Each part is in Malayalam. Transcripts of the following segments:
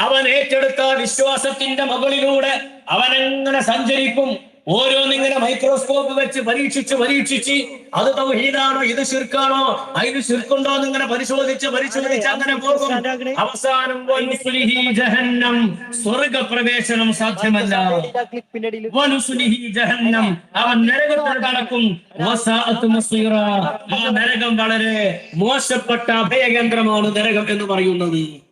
അവൻ ഏറ്റെടുത്ത വിശ്വാസത്തിന്റെ മുകളിലൂടെ അവനെങ്ങനെ സഞ്ചരിക്കും? ഓരോന്നിങ്ങനെ മൈക്രോസ്കോപ്പ് വെച്ച് പരീക്ഷിച്ച് പരീക്ഷിച്ച് അത് തൗഹീദാണോ ഇത് ശിർക്കാണോ അതിന് ശിർക്കുണ്ടോ എന്നിങ്ങനെ പരിശോധിച്ച് പരിശോധിച്ച് അങ്ങനെ പോകും. അവസാനം സ്വർഗപ്രവേശനം സാധ്യമല്ല. അവൻ നരകത്തിൽ നരകം വളരെ മോശപ്പെട്ട അഭയകേന്ദ്രമാണ് നരകം എന്ന് പറയുന്നത്.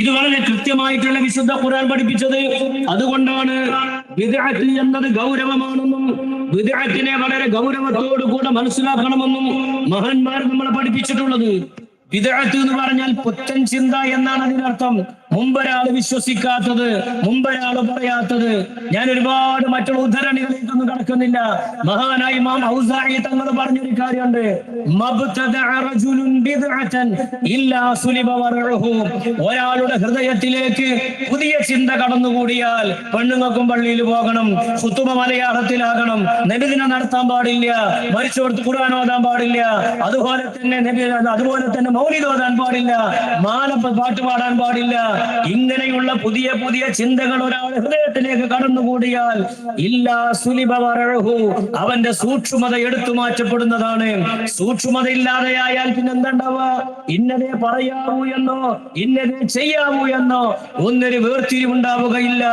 ഇത് വളരെ കൃത്യമായിട്ടുള്ള വിശുദ്ധ ഖുർആൻ പഠിപ്പിച്ചത്. അതുകൊണ്ടാണ് വിദഅത്ത് എന്നത് ഗൗരവമാണെന്നും വിദഅത്തിനെ വളരെ ഗൗരവത്തോടു കൂടെ മനസ്സിലാക്കണമെന്നും മഹാന്മാർ നമ്മളെ പഠിപ്പിച്ചിട്ടുള്ളത്. വിദഅത്ത് എന്ന് പറഞ്ഞാൽ പുത്തൻ ചിന്ത എന്നാണ് അതിനർത്ഥം. മുമ്പൊരാൾ വിശ്വസിക്കാത്തത് മുമ്പൊരാൾ പറയാത്തത്. ഞാൻ ഒരുപാട് മറ്റുള്ള ഉദ്ധരണികളിലേക്കൊന്നും കടക്കുന്നില്ല. മഹാനായി മാം ഔസായി തങ്ങൾ പറഞ്ഞൊരു കാര്യമുണ്ട്. ഒരാളുടെ ഹൃദയത്തിലേക്ക് പുതിയ ചിന്ത കടന്നുകൂടിയാൽ പെണ്ണുങ്ങൾക്കും പള്ളിയിൽ പോകണം കുത്തുമ മലയാളത്തിലാകണം. നബിദിന നടത്താൻ പാടില്ല മരിച്ചോടത്ത് ഖുർആൻ ഓതാൻ പാടില്ല അതുപോലെ തന്നെ അതുപോലെ തന്നെ മൗലിദ് ഓതാൻ പാടില്ല മാല പാട്ട് പാടാൻ പാടില്ല ഇങ്ങനെയുള്ള പുതിയ പുതിയ ചിന്തകൾ ഒരാൾ ഹൃദയത്തിലേക്ക് കടന്നുകൂടിയാൽ ഇല്ലാ സുലിബ വറഹു അവന്റെ സൂക്ഷ്മത എടുത്തു മാറ്റപ്പെടുന്നതാണ്. സൂക്ഷ്മത ഇല്ലാതെയായാൽ പിന്നെ എന്താണ്ടാവുക ഇന്നതേ പറയാവൂ എന്നോ ഇന്നതേ ചെയ്യാവൂ എന്നോ ഒന്നൊരു വേർതിരിവുണ്ടാവുകയില്ല.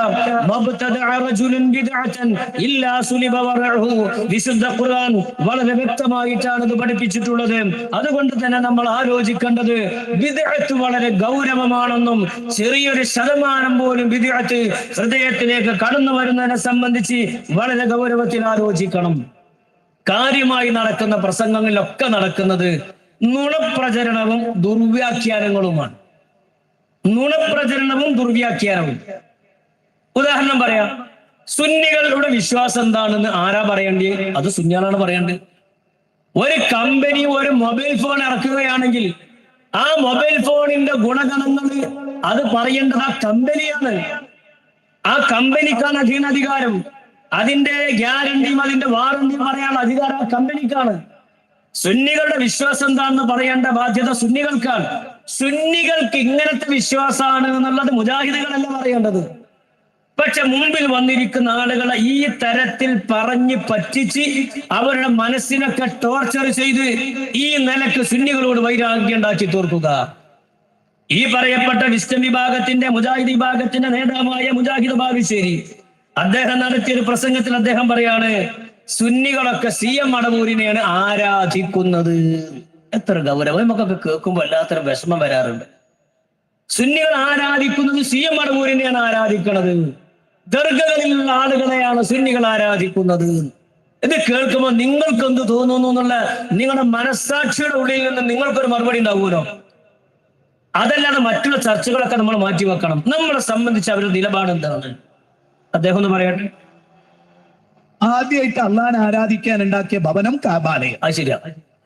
വിശുദ്ധ ഖുർആൻ വളരെ വ്യക്തമായിട്ടാണ് ഇത് പഠിപ്പിച്ചിട്ടുള്ളത്. അതുകൊണ്ട് തന്നെ നമ്മൾ ആലോചിക്കേണ്ടത് വിദഗ്ധ വളരെ ഗൗരവമാണെന്നും ചെറിയൊരു ശതമാനം പോലും ബിദ്അത്ത് ഹൃദയത്തിലേക്ക് കടന്നു വരുന്നതിനെ സംബന്ധിച്ച് വളരെ ഗൗരവത്തിൽ ആലോചിക്കണം. കാര്യമായി നടക്കുന്ന പ്രസംഗങ്ങളിലൊക്കെ നടക്കുന്നത് നുണപ്രചരണവും ദുർവ്യാഖ്യാനങ്ങളുമാണ്. നുണപ്രചരണവും ദുർവ്യാഖ്യാനവും. ഉദാഹരണം പറയാം. സുന്നികളുടെ വിശ്വാസം എന്താണെന്ന് ആരാ പറയേണ്ടി അത് സുന്നികളാണ് പറയേണ്ടത്. ഒരു കമ്പനി ഒരു മൊബൈൽ ഫോൺ ഇറക്കുകയാണെങ്കിൽ ആ മൊബൈൽ ഫോണിന്റെ ഗുണഗണങ്ങൾ അത് പറയേണ്ടത് ആ കമ്പനിയാണ്. ആ കമ്പനിക്കാണ് അധീനാധികാരം അതിന്റെ ഗ്യാരണ്ടിയും അതിന്റെ വാറണ്ടിയും പറയാനുള്ള അധികാരം ആ കമ്പനിക്കാണ്. സുന്നികളുടെ വിശ്വാസം എന്താണെന്ന് പറയേണ്ട ബാധ്യത സുന്നികൾക്കാണ്. സുന്നികൾക്ക് ഇങ്ങനത്തെ വിശ്വാസമാണ് എന്നുള്ളത് മുജാഹിദുകളല്ല പറയേണ്ടത്. പക്ഷെ മുമ്പിൽ വന്നിരിക്കുന്ന ആളുകളെ ഈ തരത്തിൽ പറഞ്ഞ് പറ്റിച്ച് അവരുടെ മനസ്സിനൊക്കെ ടോർച്ചർ ചെയ്ത് ഈ നിലയ്ക്ക് സുന്നികളോട് വൈരാഗ്യം ഉണ്ടാക്കി തീർക്കുക. ഈ പറയപ്പെട്ട വിസ്റ്റം വിഭാഗത്തിന്റെ മുജാഹിദ് വിഭാഗത്തിന്റെ നേതാവായ മുജാഹിദ് ബാബിശ്ശേരി അദ്ദേഹം നടത്തിയ ഒരു പ്രസംഗത്തിൽ അദ്ദേഹം പറയാണ് സുന്നികളൊക്കെ സി എം മടമൂരിനെയാണ് ആരാധിക്കുന്നത്. എത്ര ഗൗരവം. നമുക്കൊക്കെ കേൾക്കുമ്പോൾ എല്ലാത്തരം വിഷമം വരാറുണ്ട്. സുന്നികൾ ആരാധിക്കുന്നത് സി എം മടമൂരിനെയാണ് ആരാധിക്കുന്നത് ദർഗകളിലുള്ള ആളുകളെയാണ് സുന്നികൾ ആരാധിക്കുന്നത്. ഇത് കേൾക്കുമ്പോൾ നിങ്ങൾക്ക് എന്ത് തോന്നുന്നു എന്നുള്ള നിങ്ങളുടെ മനസ്സാക്ഷിയുടെ ഉള്ളിൽ നിന്ന് നിങ്ങൾക്കൊരു മറുപടി ഉണ്ടാവുമല്ലോ. അതല്ലാതെ മറ്റുള്ള ചർച്ചകളൊക്കെ നമ്മൾ മാറ്റി വെക്കണം. നമ്മളെ സംബന്ധിച്ച് അവരുടെ നിലപാട് എന്താണ്? അദ്ദേഹം ഒന്ന് പറയട്ടെ. ആദ്യമായിട്ട് അള്ളാഹാനെ ആരാധിക്കാൻ ഉണ്ടാക്കിയ ഭവനം കാബാലയം അത് ശരിയാ.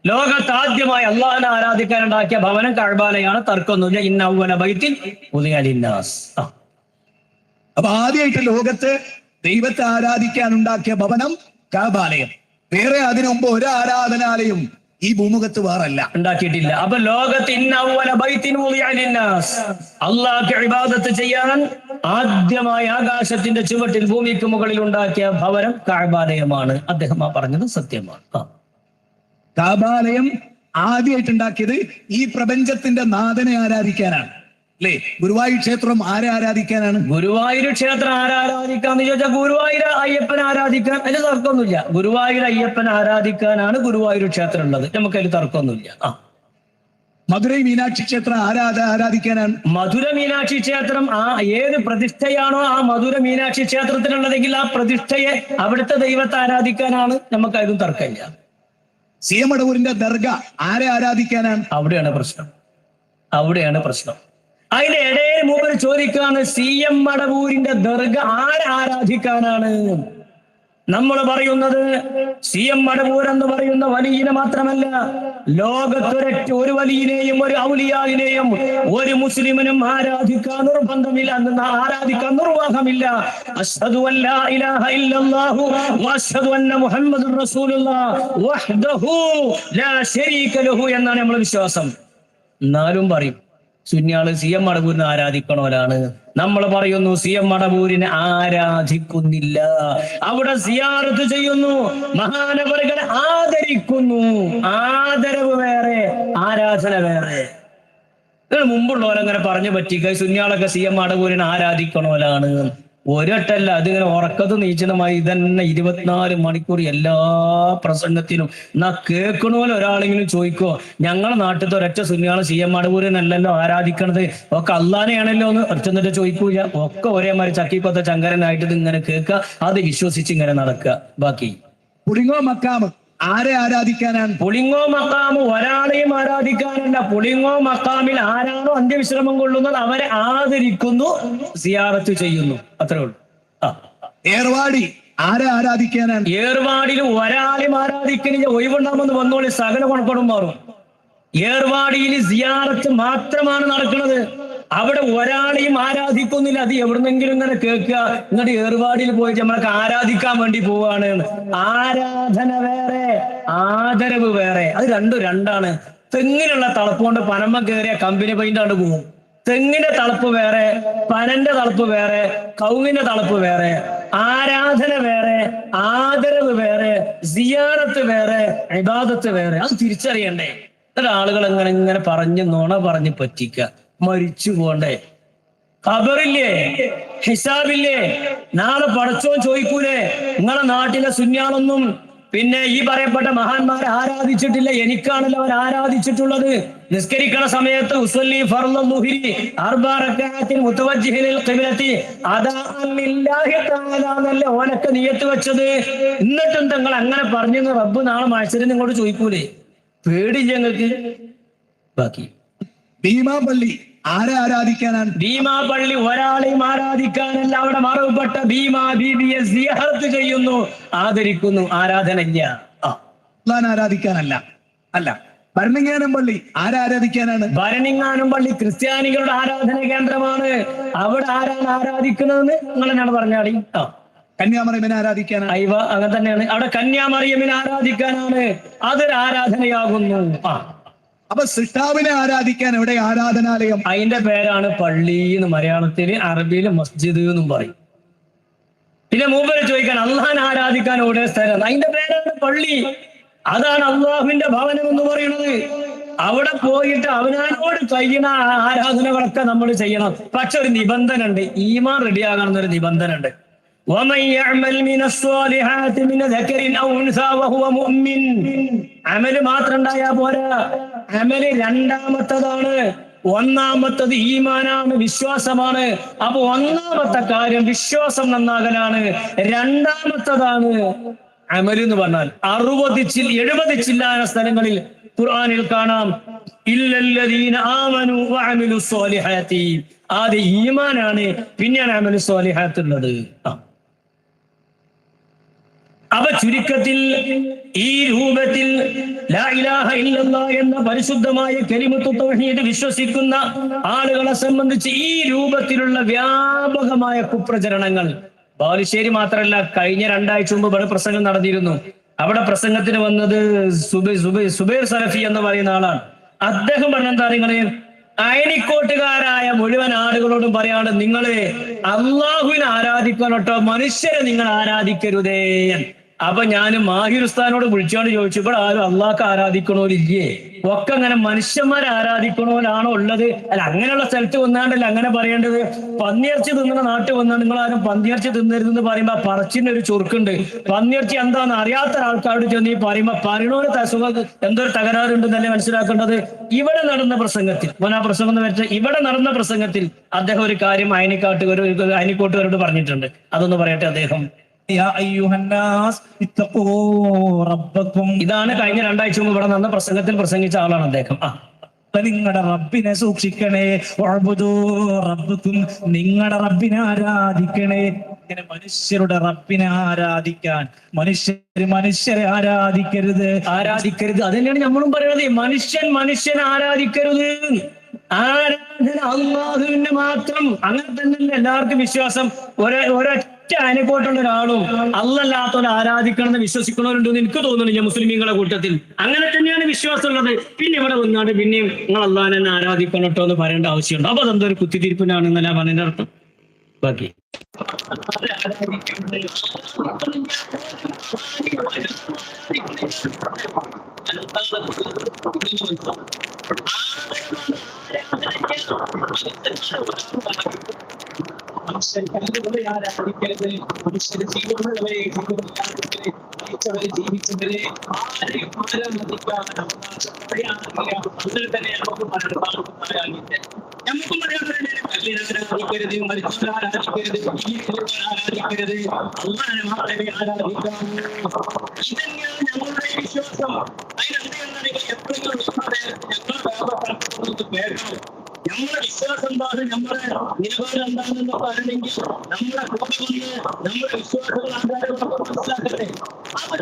ലോകത്ത് ആദ്യമായി അള്ളാഹിനെ ആരാധിക്കാൻ ഉണ്ടാക്കിയ ഭവനം കഴബാലയാണ് തർക്കമൊന്നുമില്ല ഇന്നൗവന ബൈത്തിൽ ഉദയാലിന്നാസ് അപ്പൊ ആദ്യമായിട്ട് ലോകത്ത് ദൈവത്തെ ആരാധിക്കാൻ ഉണ്ടാക്കിയ ഭവനം കാബാലയം വേറെ അതിനു മുമ്പ് ഒരു ആരാധനാലയം ഈ ഭൂമുഖത്ത് വേറല്ല. ഉണ്ടാക്കിയിട്ടില്ല. അപ്പൊ അള്ളാഹ്ക്ക് ഇബാദത്ത് ചെയ്യാൻ ആദ്യമായി ആകാശത്തിന്റെ ചുവട്ടിൽ ഭൂമിക്ക് മുകളിൽ ഉണ്ടാക്കിയ ഭവനം കാബാലയമാണ്. അദ്ദേഹം ആ പറഞ്ഞത് സത്യമാണ്. കാബാലയം ആദ്യമായിട്ടുണ്ടാക്കിയത് ഈ പ്രപഞ്ചത്തിന്റെ നാഥനെ ആരാധിക്കാനാണ്. അല്ലേ? ഗുരുവായൂർ ക്ഷേത്രം ആരെ ആരാധിക്കാനാണ്? ഗുരുവായൂർ ക്ഷേത്രം ആരാധിക്കാന്ന് ചോദിച്ചാൽ ഗുരുവായൂർ അയ്യപ്പൻ ആരാധിക്കാൻ? അതിന് തർക്കമൊന്നുമില്ല. ഗുരുവായൂർ അയ്യപ്പൻ ആരാധിക്കാനാണ് ഗുരുവായൂർ ക്ഷേത്രം ഉള്ളത്. നമുക്ക് അതിൽ തർക്കമൊന്നുമില്ല. ആ. മധുരൈ മീനാക്ഷി ക്ഷേത്രം ആരാധ ആരാധിക്കാനാണ്? മധുര മീനാക്ഷി ക്ഷേത്രം ആ ഏത് പ്രതിഷ്ഠയാണോ ആ മധുര മീനാക്ഷി ക്ഷേത്രത്തിനുള്ളതെങ്കിൽ ആ പ്രതിഷ്ഠയെ അവിടുത്തെ ദൈവത്തെ ആരാധിക്കാനാണ് നമുക്ക് അതും തർക്കമില്ല സിയമടവൂരിന്റെ ദർഗ ആരെ ആരാധിക്കാനാണ്? അവിടെയാണ് പ്രശ്നം. അവിടെയാണ് പ്രശ്നം. അതിന്റെ ഇടയിൽ മൂപ്പർ ചോദിക്കാണ് സി എം മടവൂരിന്റെ ദർഗ ആരെ ആരാധിക്കാനാണ്? നമ്മൾ പറയുന്നത് സി എം മടവൂർ എന്ന് പറയുന്ന വലിയനെ മാത്രമല്ല ലോകത്തൊരൊറ്റ ഒരു വലിയനെയും ഒരു ഔലിയാവിനെയും ഒരു മുസ്ലിമിനും ആരാധിക്കാൻ നിർബന്ധമില്ല ആരാധിക്കാൻ നിർവാഹമില്ല. ഇലാഹ വഅഷ്ഹദു അന്ന ലാ ശരീക ലഹു എന്നാണ് നമ്മൾ വിശ്വാസം. എന്നാലും പറയും. സുന്യാൾ സി എം മടവൂരിനെ ആരാധിക്കണവരാണ് നമ്മൾ പറയുന്നു സി എം മടവൂരിനെ ആരാധിക്കുന്നില്ല. അവിടെ സിയാറത്ത് ചെയ്യുന്നു മഹാനവറുകളെ ആദരിക്കുന്നു. ആദരവ് വേറെ ആരാധന വേറെ. മുമ്പുള്ളവരങ്ങനെ പറഞ്ഞു പറ്റിക്ക? സുന്യാളൊക്കെ സി എം മടവൂരിനെ ആരാധിക്കണവരാണ് ഒരൊട്ടല്ല അതിങ്ങനെ ഉറക്കത്ത് നീച്ചണമായി ഇതന്നെ ഇരുപത്തിനാല് മണിക്കൂർ എല്ലാ പ്രസംഗത്തിനും എന്നാ കേൾക്കണോലെ ഒരാളെങ്കിലും ചോദിക്കോ ഞങ്ങളെ നാട്ടിലത്തെ ഒരൊറ്റ സുന്യാൾ സി എം മടവൂരിനല്ലല്ലോ ആരാധിക്കണത്? ഒക്കെ അള്ളാനെയാണല്ലോ എന്ന് ഒറ്റന്നിട്ട് ചോദിക്കൂല. ഒക്കെ ഒരേമാതിരി ചക്കിപ്പത്ത ചങ്കരനായിട്ട് ഇത് ഇങ്ങനെ കേൾക്കുക. അത് വിശ്വസിച്ച് ഇങ്ങനെ നടക്കുക. ബാക്കി. പുളിങ്ങോ മക്കാമ്? ആരെ ആരാധിക്കാനാണ്? പുളിങ്ങോ മക്കാമ് ഒരാളെയും ആരാധിക്കാനല്ല. പുളിങ്ങോ മക്കാമിൽ ആരാണോ അന്ത്യവിശ്രമം കൊള്ളുന്നത് അവരെ ആദരിക്കുന്നു സിയാറത്ത് ചെയ്യുന്നു. അത്രേ ഉള്ളൂ. ഏർവാടി ആരെ ആരാധിക്കാനാണ്? ഏർവാടിയിൽ ഒരാളെയും ആരാധിക്കണില്ല ഒഴിവുണ്ടാമെന്ന് വന്നോളി സകല കൊണക്കൊടും മാറും ഏർവാടിയിൽ സിയാറത്ത് മാത്രമാണ് നടക്കുന്നത്. അവിടെ ഒരാളെയും ആരാധിക്കുന്നില്ല. അത് എവിടുന്നെങ്കിലും ഇങ്ങനെ കേൾക്കുക. എന്നിട്ട് ഏർവാടിയിൽ പോയിട്ട് നമ്മളൊക്കെ ആരാധിക്കാൻ വേണ്ടി പോവാണ് ആരാധന ആദരവ് വേറെ. അത് രണ്ടും രണ്ടാണ്. തെങ്ങിനുള്ള തളപ്പ് കൊണ്ട് പനമ്മ കയറിയ കമ്പനി പെയിന്റാണ്ട് പോകും തെങ്ങിന്റെ തളപ്പ് വേറെ പനന്റെ തളപ്പ് വേറെ കൗങ്ങിന്റെ തളപ്പ് വേറെ. ആരാധന വേറെ ആദരവ് വേറെ സിയാറത്ത് വേറെ ഇബാദത്ത് വേറെ. അത് തിരിച്ചറിയണ്ടേ. എന്നിട്ട് ആളുകൾ എങ്ങനെ ഇങ്ങനെ പറഞ്ഞ് നുണ പറഞ്ഞ് പറ്റിക്ക. മരിച്ചു പോണ്ടേ. ഖബറില്ലേ? ഹിസാബില്ലേ? നാളെ പടച്ചോൻ ചോദിക്കൂലേ? നിങ്ങളെ നാട്ടിലെ സുന്യാളൊന്നും പിന്നെ ഈ പറയപ്പെട്ട മഹാന്മാരെ ആരാധിച്ചിട്ടില്ല. എനിക്കാണല്ലോ അവർ ആരാധിച്ചിട്ടുള്ളത്. നിസ്കരിക്കണ സമയത്ത് എന്നല്ലേ ഓനൊക്കെ നിയത്ത് വെച്ചത്. എന്നിട്ടും തങ്ങൾ അങ്ങനെ പറഞ്ഞു റബ്ബ് നാളെ മത്സരം നിങ്ങളോട് ചോദിക്കൂലേ? പേടില്ല ഞങ്ങൾക്ക് ബാക്കി. ഭീമാപള്ളി ആരെ ആരാധിക്കാനാണ്? ഭീമാപള്ളി ഒരാളെയും ആരാധിക്കാനല്ല അവിടെ മറവുപെട്ട ഭീമാ ബീബിയെ സിയാറത്ത് ചെയ്യുന്നു ആദരിക്കുന്നു ആരാധന ഇല്ല ആരാധിക്കാനല്ല. അല്ല ഭരണിങ്ങാനം പള്ളി ആരെ ആരാധിക്കാനാണ്? ഭരണിങ്ങാനം പള്ളി ക്രിസ്ത്യാനികളുടെ ആരാധന കേന്ദ്രമാണ്. അവിടെ ആരാണ് ആരാധിക്കുന്നതെന്ന് നിങ്ങൾ എന്നാണ് പറഞ്ഞാടി ആ. കന്യാമറിയമ്മനെ ആരാധിക്കാനാണ്? അയവ അങ്ങനെ തന്നെയാണ്. അവിടെ കന്യാമറിയമ്മിനെ ആരാധിക്കാനാണ്. അതൊരു ആരാധനയാകുന്നു. ആ. അപ്പൊ സൃഷ്ടാവിനെ ആരാധിക്കാൻ എവിടെ ആരാധനാലയം? അതിന്റെ പേരാണ് പള്ളി എന്ന് മലയാളത്തിൽ അറബിയിൽ മസ്ജിദ് എന്നും പറയും. പിന്നെ മൂപ്പരെ ചോദിക്കാൻ അള്ളഹാൻ ആരാധിക്കാൻ ഓടെ സ്ഥലം? അതിന്റെ പേരാണ് പള്ളി. അതാണ് അള്ളാഹുവിന്റെ ഭവനം എന്ന് പറയുന്നത്. അവിടെ പോയിട്ട് അവനോട് ചെയ്യുന്ന ആരാധനകളൊക്കെ നമ്മൾ ചെയ്യണം. പക്ഷെ ഒരു നിബന്ധന ഉണ്ട് ഈമാൻ റെഡിയാകണം എന്നൊരു നിബന്ധന ഉണ്ട് ومن يعمل من الصالحات من ذكر او انثى وهو مؤمن അമല് മാത്രം ഉണ്ടായാ പോരാ അമല് രണ്ടാമത്തതാണ് ഒന്നാമത്തത് ഈമാനാണ് വിശ്വാസമാണ് അപ്പൊ ഒന്നാമത്തെ കാര്യം വിശ്വാസം നന്നാകലാണ് രണ്ടാമത്തതാണ് അമല് എന്ന് പറഞ്ഞാൽ അറുപത് ചിൽ എഴുപത് ചില്ലാന സ്ഥലങ്ങളിൽ ഖുർആനിൽ കാണാം ഇല്ലല്ലദീന ആമനു വഅമിലു സ്വാലിഹാത്തി ആദ്യം ഈമാനാണ് പിന്നെയാണ് അമലു സ്വാലിഹാത്ത് ഉള്ളത് ആ അപ്പൊ ചുരുക്കത്തിൽ ഈ രൂപത്തിൽ എന്ന പരിശുദ്ധമായ കലിമത്തു തൗഹീദ് വിശ്വസിക്കുന്ന ആളുകളെ സംബന്ധിച്ച് ഈ രൂപത്തിലുള്ള വ്യാപകമായ കുപ്രചരണങ്ങൾ. ബാലുശ്ശേരി മാത്രമല്ല കഴിഞ്ഞ രണ്ടാഴ്ച മുമ്പ് ഇവിടെ പ്രസംഗം നടന്നിരുന്നു. അവിടെ പ്രസംഗത്തിന് വന്നത് സുബൈ സുബൈ സുബൈർ സലഫി എന്ന് പറയുന്ന ആളാണ്. അദ്ദേഹം പറഞ്ഞ എന്താ നിങ്ങൾ അയനിക്കോട്ടുകാരായ മുഴുവൻ ആളുകളോടും പറയാണ് നിങ്ങളെ അള്ളാഹുവിനെ ആരാധിക്കണം കേട്ടോ മനുഷ്യരെ നിങ്ങൾ ആരാധിക്കരുതേ അപ്പൊ ഞാൻ മാഹിർ ഉസ്താനോട് വിളിച്ചോണ്ട് ചോദിച്ചു ഇവിടെ ആരും അള്ളാഹ് ആരാധിക്കണോരില്ലേ ഒക്കെ അങ്ങനെ മനുഷ്യന്മാരെ ആരാധിക്കണോരാണോ ഉള്ളത്? അല്ല അങ്ങനെയുള്ള സ്ഥലത്ത് വന്നാണ്ടല്ല അങ്ങനെ പറയേണ്ടത്? പന്നിയിറച്ചി തിന്നുന്ന നാട്ടിൽ വന്നാൽ നിങ്ങൾ ആരും പന്നിയിറച്ചി തിന്നരുതെന്ന് പറയുമ്പോ ആ പറച്ചിന്റെ ഒരു ചുരുക്കുണ്ട് പന്നിയിറച്ചി എന്താന്ന് അറിയാത്ത ആൾക്കാരോട് ചെന്ന് ഈ പറയുമ്പോ പറയണോര് തസുഖ എന്തൊരു തകരാറുണ്ടെന്നല്ലേ മനസ്സിലാക്കേണ്ടത്? ഇവിടെ നടന്ന പ്രസംഗത്തിൽ ആ പ്രസംഗം എന്ന് വെച്ചാൽ ഇവിടെ നടന്ന പ്രസംഗത്തിൽ അദ്ദേഹം ഒരു കാര്യം അയനിക്കാട്ടുകാർ അയനിക്കോട്ടുകാരോട് പറഞ്ഞിട്ടുണ്ട്. അതൊന്ന് പറയട്ടെ അദ്ദേഹം? ഇതാണ് കഴിഞ്ഞ രണ്ടാഴ്ച മുമ്പ് ഇവിടെ നന്ന പ്രസംഗത്തിൽ പ്രസംഗിച്ച ആളാണ് അദ്ദേഹം. ആ. നിങ്ങളുടെ റബ്ബിനെ സൂക്ഷിക്കണേ. റബ്ബുക്കും നിങ്ങളുടെ റബ്ബിനെ ആരാധിക്കണേ. ഇങ്ങനെ മനുഷ്യരുടെ റബ്ബിനെ ആരാധിക്കാൻ. മനുഷ്യർ മനുഷ്യരെ ആരാധിക്കരുത്. ആരാധിക്കരുത്. അത് തന്നെയാണ് നമ്മളും പറയുന്നത്. മനുഷ്യൻ മനുഷ്യനെ ആരാധിക്കരുത്. ആരാധന അള്ളാഹുവിനെ മാത്രം. അങ്ങനെ തന്നെ എല്ലാവർക്കും വിശ്വാസം. ഒരേ ഒരേ അനുഭവത്തുള്ള ഒരാളും അല്ലല്ലാത്തവരെ ആരാധിക്കണം എന്ന് വിശ്വസിക്കണവരുണ്ടെന്ന് എനിക്ക് തോന്നുന്നില്ല മുസ്ലിമീങ്ങളെ കൂട്ടത്തിൽ. അങ്ങനെ തന്നെയാണ് വിശ്വാസം ഉള്ളത്. പിന്നെ ഇവിടെ വന്നാണ്ട് പിന്നെയും നിങ്ങൾ അള്ളാഹനെ ആരാധിക്കണം കേട്ടോ എന്ന് പറയേണ്ട ആവശ്യമുണ്ട്. അപ്പൊ അതെന്തോ ഒരു കുത്തിത്തിരിപ്പിനാണെന്നല്ല പറഞ്ഞതിന്റെ അർത്ഥം? ബാക്കി. മനുഷ്യൻ കല്ലുകളെ പഠിക്കരുത് മനുഷ്യർ ജീവനുള്ളവരെ ജീവനുള്ളവരെ മരിച്ചവരെ ജീവിച്ചവരെ ആരെയും അവകാശം പറയാനില്ല അങ്ങനെ തന്നെ നമുക്ക് മരണം പറയാനില്ല നമുക്ക് ആരാധിക്കരുത് മരിച്ചവരെ ആരാധിക്കരുത് ജീവിച്ചവരെ ആരാധിക്കരുത് അള്ളാനെ മാത്രമേ ആരാധിക്കാവൂ ഇതന്നെയാണ് ഞങ്ങളുടെ വിശ്വാസം അതിനെന്താണ് എപ്പോഴും ഞങ്ങൾ വ്യാപകപ്പെടുത്തുന്നത് കേൾക്കണം നമ്മുടെ വിശ്വാസം എന്താണ് നമ്മുടെ നിലവാരം എന്താണെന്ന് പറയണമെങ്കിൽ നമ്മുടെ കൂടെ വന്ന് നമ്മുടെ വിശ്വാസങ്ങൾ ആധാരങ്ങളൊക്കെ മനസ്സിലാക്കട്ടെ. അവർ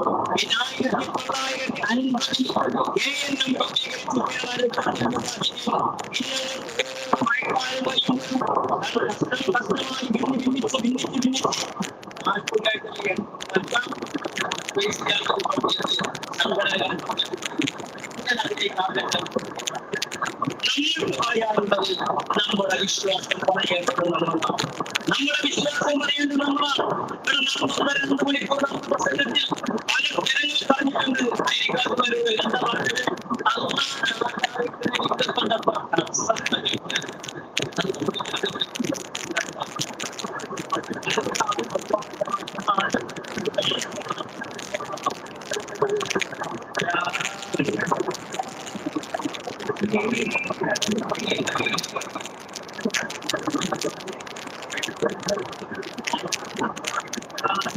ഐക്യസംഘം സംഘത്തിന് വേണ്ട ഐക്യസംഘം പറയാറുള്ളത് നമ്മുടെ വിശ്വാസം പറയേണ്ടത് നമ്മുടെ വിശ്വാസം പറയേണ്ടത് നമ്മളാണ് ഒരു നാമത്തെ രണ്ട് മണിക്കൂർ നമ്മുടെ പ്രസംഗത്തിൽ പല ജനങ്ങൾ പറഞ്ഞിട്ടുണ്ട് അയൽക്കാർക്കാരോട് എന്താ പറഞ്ഞത് അള്ളാഹ് ഇഷ്ടപ്പെട്ട പാട്ടാണ് സത്യം ആത്മാർത്ഥമായ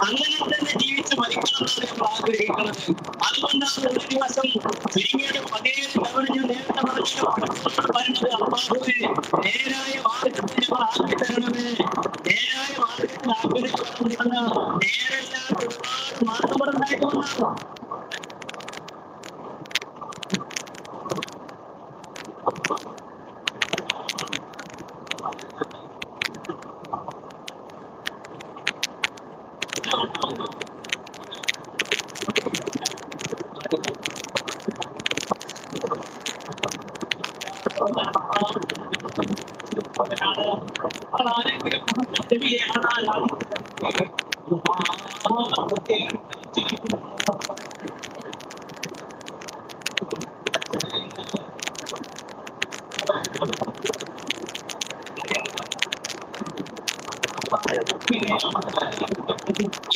അങ്ങനെ തന്നെ ജീവിച്ച് മരിക്കണമെന്നാണ് നമ്മൾ ആഗ്രഹിക്കുന്നത് അതുകൊണ്ടാണ് ഒരു ദിവസം ചുരുങ്ങിയത് പതിനേഴ് തവണ ഞാൻ നേരായ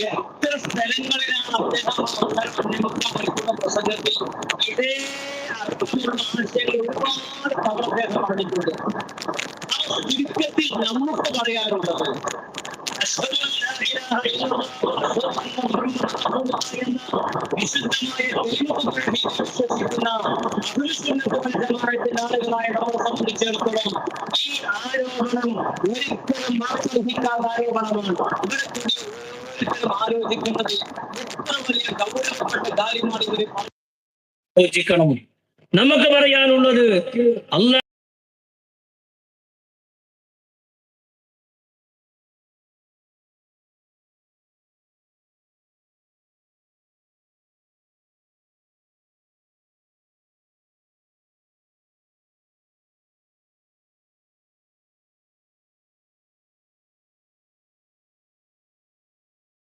എത്ര സ്ഥലങ്ങളിലാണ് അദ്ദേഹം അവതരണം നൽകുന്ന പ്രസംഗത്തിൽ ഇതേ അർത്ഥമുള്ള ആശയങ്ങൾ ഒരുപാട് ചുരുക്കത്തിൽ നമുക്ക് പറയാറുള്ളത് വിശുദ്ധമായ നമ്മളെ സംബന്ധിച്ചിടത്തോളം ഈ ആരോപണം ഒരിക്കലും മാർഗിക്കാത്ത ആരോപണമാണ് ഇവിടെ ആലോചിക്കുന്നത് എത്ര വലിയ ഗൗരവപ്പെട്ട കാര്യമാണ് ഇവർ ആലോചിക്കണം. നമുക്ക് പറയാനുള്ളത് അല്ല